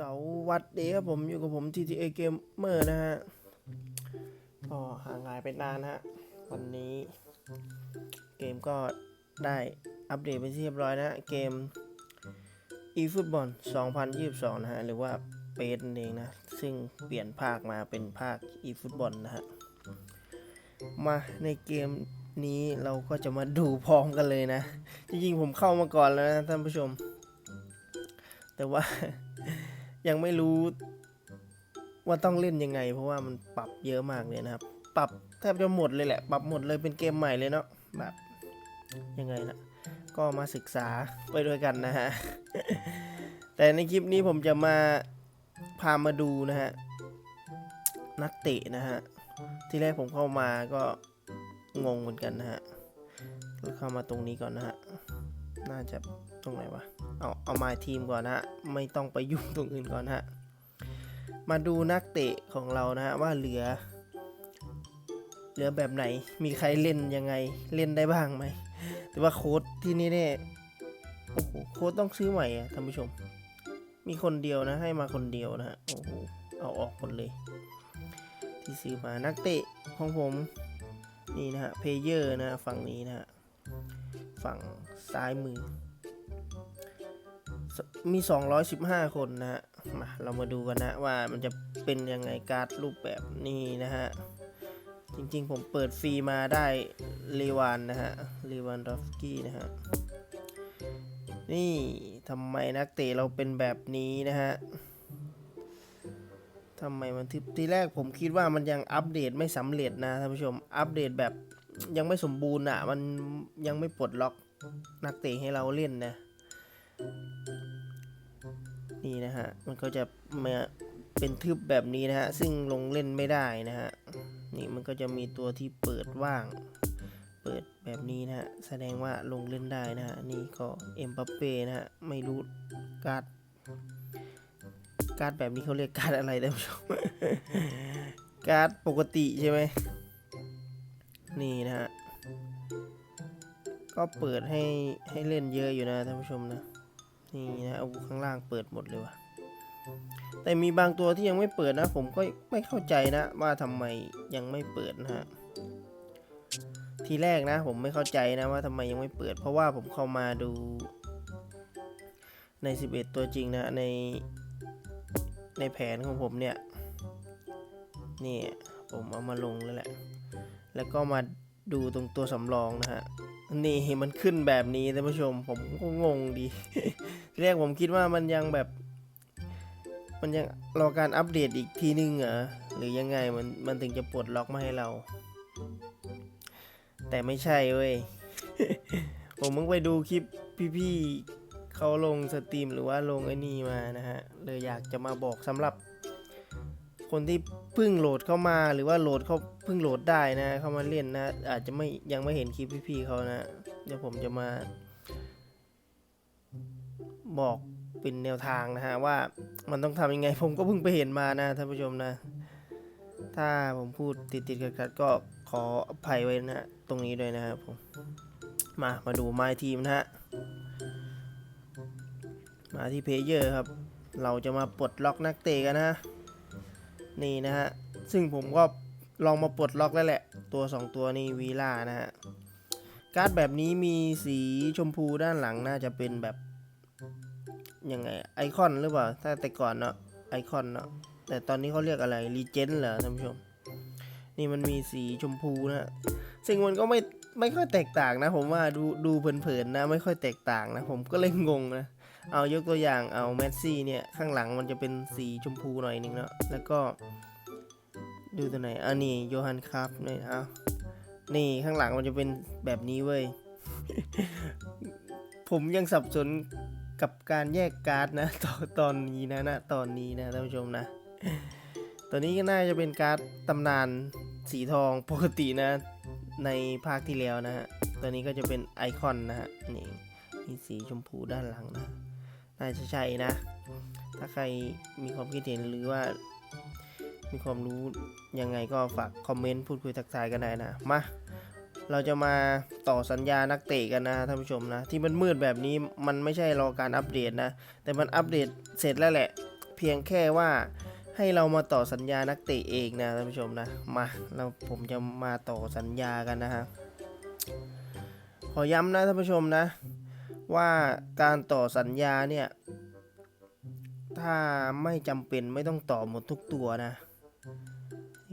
สวัสดีครับผมอยู่กับผม TTA Gamer นะฮะก็ห่างหายไปนานฮะ วันนี้เกมก็ได้อัปเดตไปเรียบร้อยนะเกม eFootball 2022 นะฮะ หรือว่าเปนนเองนะ ซึ่งเปลี่ยนภาคมาเป็นภาค eFootball นะฮะ มาในเกมนี้เราก็จะมาดูพร้อมกันเลยนะ จริงๆผมเข้ามาก่อนแล้วนะท่านผู้ชม แต่ว่า ยังไม่รู้ว่าต้องเล่นยังไง เพราะว่ามันปรับเยอะมากเลยนะครับ ปรับแทบจะหมดเลยแหละ ปรับหมดเลยเป็นเกมใหม่เลยเนาะแบบยังไงนะก็มาศึกษาไปด้วยกันนะฮะ แต่ในคลิปนี้ผมจะมาพามาดูนะฮะ นักเตะนะฮะ ที่แรกผมเข้ามาก็งงเหมือนกันนะฮะเข้ามาตรงนี้ก่อนนะฮะ น่าจะตรงไหนวะ เอาเอามาทีมก่อนนะฮะไม่ต้องไปยุ่งตรงอื่นก่อนนะฮะ มาดูนักเตะของเรานะฮะว่าเหลือ เหลือแบบไหน มีใครเล่นยังไง เล่นได้บ้างไหม แต่ว่าโค้ดที่นี่เนี่ยโอ้โหโค้ดต้องซื้อใหม่อะท่านผู้ชม มีคนเดียวนะ ให้มาคนเดียวนะฮะ โอ้โห เอาออกหมดเลย ที่ซื้อมา นักเตะของผม นี่นะฮะ เพเยอร์นะฝั่งนี้นะฮะ ฝั่งซ้ายมือสมี 215 คนนะฮะ มาเรามาดูกันนะว่ามันจะเป็นยังไงการ์ดรูปแบบนี้นะฮะ จริงๆผมเปิดฟรีมาได้เลวานนะฮะเลวานดอฟกี้นะฮะ นี่ทำไมนักเตะเราเป็นแบบนี้นะฮะทำไมมันทีทีแรกผมคิดว่ามันยังอัปเดตไม่สำเร็จนะท่านผู้ชม อัปเดตแบบ ยังไม่สมบูรณ์อะ มันยังไม่ปลดล็อกนักเตะให้เราเล่นนะ นี่นะฮะ มันก็จะมาเป็นทึบแบบนี้นะฮะ ซึ่งลงเล่นไม่ได้นะฮะ นี่มันก็จะมีตัวที่เปิดว่าง เปิดแบบนี้นะฮะ แสดงว่าลงเล่นได้นะฮะ นี่ก็เอ็มบัปเป้นะฮะ ไม่รู้การ์ดการ์ดแบบนี้เขาเรียกการ์ดอะไรท่านผู้ชมการ์ดปกติใช่ไหม นี่นะฮะ ก็เปิดให้ให้เล่นเยอะอยู่นะท่านผู้ชมนะ นี่นะเอาข้างล่างเปิดหมดเลยว่ะแต่มีบางตัวที่ยังไม่เปิดนะ ผมก็ไม่เข้าใจนะ ว่าทำไมยังไม่เปิดนะฮะทีแรกนะ ผมไม่เข้าใจนะว่าทำไมยังไม่เปิด เพราะว่าผมเข้ามาดู ใน 11 ตัวจริงนะในในแผนของผมเนี่ยนี่ผมเอามาลงแล้วแหละ แล้วก็มาดูตรงตัวสำรองนะฮะ นี่มันขึ้นแบบนี้ท่านผู้ชมผมก็งงดีทีแรกผมคิดว่ามันยังแบบ มันยังรอการอัปเดตอีกทีนึงเหรอหรือยังไงมันมันถึงจะปลดล็อกมาให้เรา แต่ไม่ใช่เว้ย ผมเพิ่งไปดูคลิปพี่ๆเขาลงสตรีมหรือว่าลงไอ้นี่มานะฮะเลยอยากจะมาบอกสำหรับ คนที่เพิ่งโหลดเข้ามาหรือว่าโหลดเขาเพิ่งโหลดได้นะ เข้ามาเล่นนะ อาจจะไม่ยังไม่เห็นคลิปพี่ๆเขานะ เดี๋ยวผมจะมา บอกเป็นแนวทางนะฮะว่ามันต้องทำยังไง ผมก็เพิ่งไปเห็นมานะท่านผู้ชมนะ ถ้าผมพูดติดๆขัดๆก็ขออภัยไว้นะ ตรงนี้ด้วยนะครับผม มามาดู My Team นะฮะมาที่เพเยอร์ครับ เราจะมาปลดล็อกนักเตะกันนะ นี่นะฮะ ซึ่งผมก็ลองมาปลดล็อกแล้วแหละ ตัว 2 ตัวนี้วีล่านะฮะ การ์ดแบบนี้มีสีชมพูด้านหลังน่าจะเป็นแบบ ยังไงไอคอนหรือเปล่า ถ้าแต่ก่อนเนาะไอคอนเนาะ แต่ตอนนี้เขาเรียกอะไรรีเจนเหรอท่านผู้ชม นี่มันมีสีชมพูนะฮะ ซึ่งมันก็ไม่ไม่ค่อยแตกต่างนะ ผมว่าดูดูเผินๆนะ ไม่ค่อยแตกต่างนะ ผมก็เลยงงนะ เอายกตัวอย่างเอาแมสซี่เนี่ยข้างหลังมันจะเป็นสีชมพูหน่อยนึงเนาะแล้วก็ดูตัวไหนอะนี่โยฮันครับเนี่ยเอานี่ข้างหลังมันจะเป็นแบบนี้เว้ย ผมยังสับสนกับการแยกการ์ดนะตอนตอนนี้นะนะตอนนี้นะท่านผู้ชมนะตัวนี้ก็น่าจะเป็นการ์ดตำนานสีทองปกตินะ ในภาคที่แล้วนะฮะตัวนี้ก็จะเป็นไอคอนนะฮะนี่มีสีชมพูด้านหลังนะ น่าจะใช่นะ ถ้าใครมีความคิดเห็นหรือว่า มีความรู้ยังไงก็ฝากคอมเมนต์พูดคุยทักทายกันได้นะ มา เราจะมาต่อสัญญานักเตะกันนะท่านผู้ชมนะ ที่มันมืดแบบนี้มันไม่ใช่รอการอัปเดตนะ แต่มันอัปเดตเสร็จแล้วแหละ เพียงพียงแค่ว่าให้เรามาต่อสัญญานักเตะเองนะท่านผู้ชมนะ มาเราผมจะมาต่อสัญญากันนะฮะขอย้ำนะท่านผู้ชมนะ ว่าการต่อสัญญาเนี่ย ถ้าไม่จำเป็นไม่ต้องต่อหมดทุกตัวนะ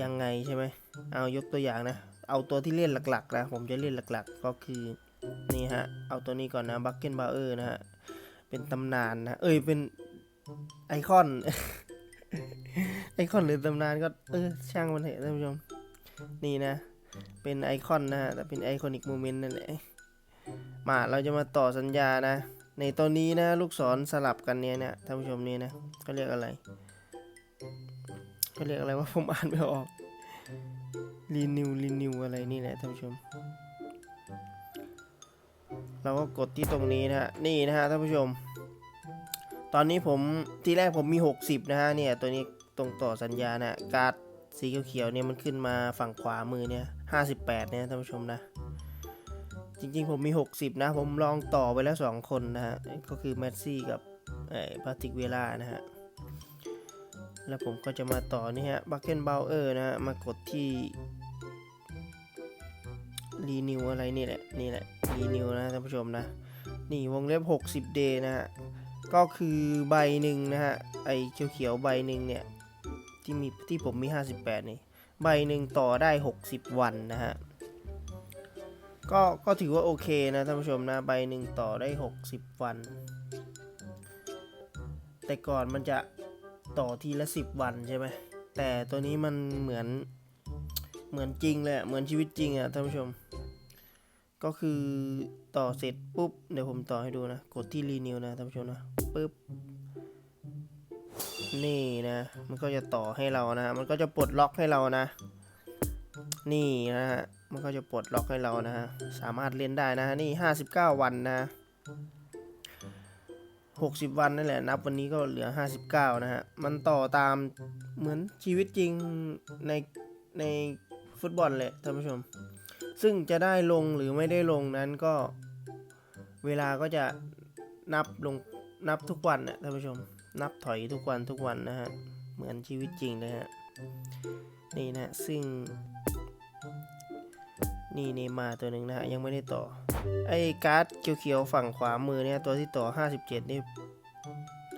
ยังไงใช่ไหม เอายกตัวอย่างนะ เอาตัวที่เล่นหลักๆนะผมจะเล่นหลักๆ ก็คือนี่ฮะ เอาตัวนี้ก่อนนะบักเกนบาเออร์นะฮะ เป็นตำนานนะ เอ้ย เป็นไอคอน ไอคอนหรือตำนานก็ เออ ช่างมันเถอะท่านผู้ชม นี่นะ เป็นไอคอนนะฮะ แต่เป็นไอคอนิกโมเมนต์นั่นแหละ มาเราจะมาต่อสัญญานะ ในตัวนี้นะลูกศรสลับกันเนี่ยนะท่านผู้ชมนี่นะเขาเรียกอะไรเขาเรียกอะไรว่าผมอ่านไม่ออกรีนิวรีนิวอะไรนี่แหละท่านผู้ชม เราก็กดที่ตรงนี้นะฮะนี่นะฮะท่านผู้ชม ตอนนี้ผมที่แรกผมมี 60 นะฮะเนี่ยตัวนี้ตรงต่อสัญญานะการ์ดสีเขียวๆเนี่ยมันขึ้นมาฝั่งขวามือเนี่ย58เนี่ยท่านผู้ชมนะ ริงๆ ผมมี 60 นะ ผมลองต่อไปแล้ว 2 คนนะฮะ ก็คือแมสซี่กับไอ้พาติกเวลานะฮะ แล้วผมก็จะมาต่อนี่ฮะบัคเกนเบลเออร์นะฮะ มากดที่รีนิวอะไรนี่แหละ นี่แหละรีนิวนะท่านผู้ชมนะ นี่วงเล็บ 60 day นะฮะ ก็คือใบหนึ่งนะฮะ ไอ้เขียวๆใบหนึ่งเนี่ย ที่มีที่ผมมี 58 นี่ ใบหนึ่งต่อได้ 60 วันนะฮะ ก็ก็ถือว่าโอเคนะท่านผู้ชมนะใบหนึ่งต่อได้ 60 วัน แต่ก่อนมันจะต่อทีละ 10 วันใช่ไหมแต่ตัวนี้มันเหมือนเหมือนจริงเลยเหมือนชีวิตจริงอะท่านผู้ชม ก็คือต่อเสร็จปุ๊บ เดี๋ยวผมต่อให้ดูนะ กดที่รีนิวนะท่านผู้ชมนะปุ๊บนี่นะ มันก็จะต่อให้เรานะ มันก็จะปลดล็อกให้เรานะ นี่นะฮะ มันก็จะปลดล็อกให้เรานะฮะ สามารถเล่นได้นะฮะ นี่ 59 วันนะ 60 วันนั่นแหละ นับวันนี้ก็เหลือ 59 นะฮะ มันต่อตามเหมือนชีวิตจริงในในฟุตบอลเลยท่านผู้ชม ซึ่งจะได้ลงหรือไม่ได้ลงนั้นก็เวลาก็จะนับลงนับทุกวันนะท่านผู้ชม นับถอยทุกวันทุกวันนะฮะ เหมือนชีวิตจริงเลยฮะ นี่นะ ซึ่ง นี่เนมาตัวหนึ่งนะฮะยังไม่ได้ต่อ ไอ้การ์ดเขียวๆฝั่งขวามือเนี่ยตัวที่ต่อ 57 นี่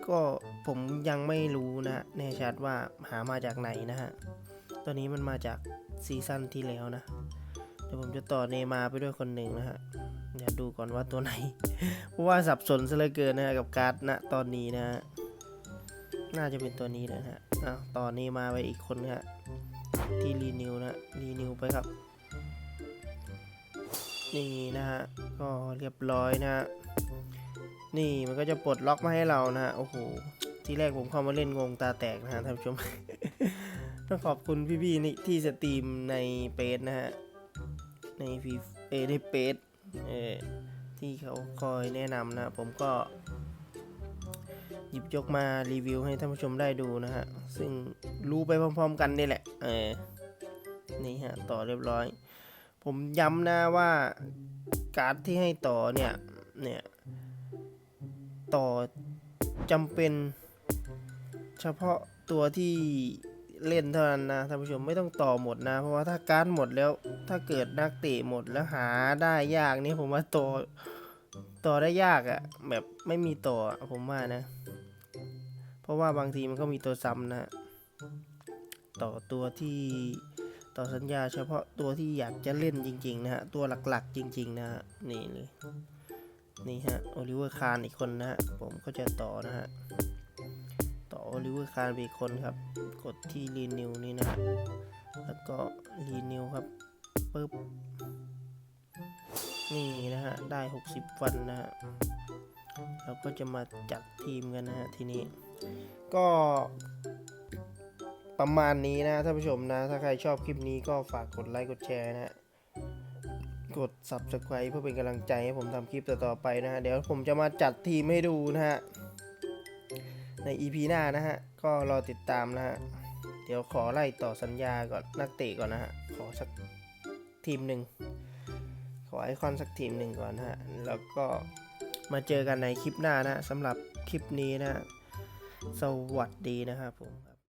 ก็ผมยังไม่รู้นะฮะแน่ชัดว่าหามาจากไหนนะฮะตัวนี้มันมาจากซีซั่นที่แล้วนะเดี๋ยวผมจะต่อเนมาไปด้วยคนหนึ่งนะฮะเดี๋ยวดูก่อนว่าตัวไหน เพราะว่าสับสนซะเหลือเกินนะฮะกับการ์ดณตอนนี้นะฮะน่าจะเป็นตัวนี้นะฮะอ้าวต่อเนมาไปอีกคนนะฮะที่รีนิวนะรีนิวไปครับ นี่นะฮะ ก็เรียบร้อยนะฮะ นี่มันก็จะปลดล็อกมาให้เรานะฮะ โอ้โห ที่แรกผมเข้ามาเล่นงงตาแตกนะฮะท่านผู้ชม ต้องขอบคุณพี่ๆนี่ที่สตรีมในเปซนะฮะ ในฟีเอในเปซเออที่เขาคอยแนะนำนะผมก็หยิบยกมารีวิวให้ท่านผู้ชมได้ดูนะฮะ ซึ่งรู้ไปพร้อมๆกันนี่แหละ เออ นี่ฮะ ต่อเรียบร้อย ผมย้ำนะว่าการ์ดที่ให้ต่อเนี่ย เนี่ย ต่อจำเป็นเฉพาะตัวที่เล่นเท่านั้นนะท่านผู้ชมไม่ต้องต่อหมดนะ เพราะว่าถ้าการ์ดหมดแล้วถ้าเกิดนักเตะหมดแล้วหาได้ยากนี่ผมว่าต่อต่อได้ยากอะ่ะแบบไม่มีต่อผมว่านะ เพราะว่าบางทีมันก็มีตัวซ้ำนะ ต่อตัวที่ ต่อสัญญาเฉพาะตัวที่อยากจะเล่นจริง ๆ นะฮะ ตัวหลักๆ จริง ๆ นะฮะ นี่เลย นี่ฮะ โอลิเวอร์คานอีกคนนะฮะ ผมก็จะต่อนะฮะ ต่อโอลิเวอร์คานไปอีกคนครับ กดที่รีนิวนี่นะฮะ แล้วก็รีนิวครับปึ๊บ นี่นะฮะ ได้ 60 วันนะฮะ เราก็จะมาจัดทีมกันนะฮะทีนี้ ก็ ประมาณนี้นะท่านผู้ชมนะ ถ้าใครชอบคลิปนี้ก็ฝากกดไลค์กดแชร์นะฮะกด subscribe เพื่อเป็นกำลังใจให้ผมทำคลิปต่อๆไปนะฮะเดี๋ยวผมจะมาจัดทีมให้ดูนะฮะใน EP หน้านะฮะก็รอติดตามนะฮะเดี๋ยวขอไล่ต่อสัญญาก่อนนักเตะก่อนนะฮะขอสักทีมหนึ่งขอไอคอนสักทีมหนึ่งก่อนนะฮะแล้วก็มาเจอกันในคลิปหน้านะสำหรับคลิปนี้นะ สวัสดีนะครับผม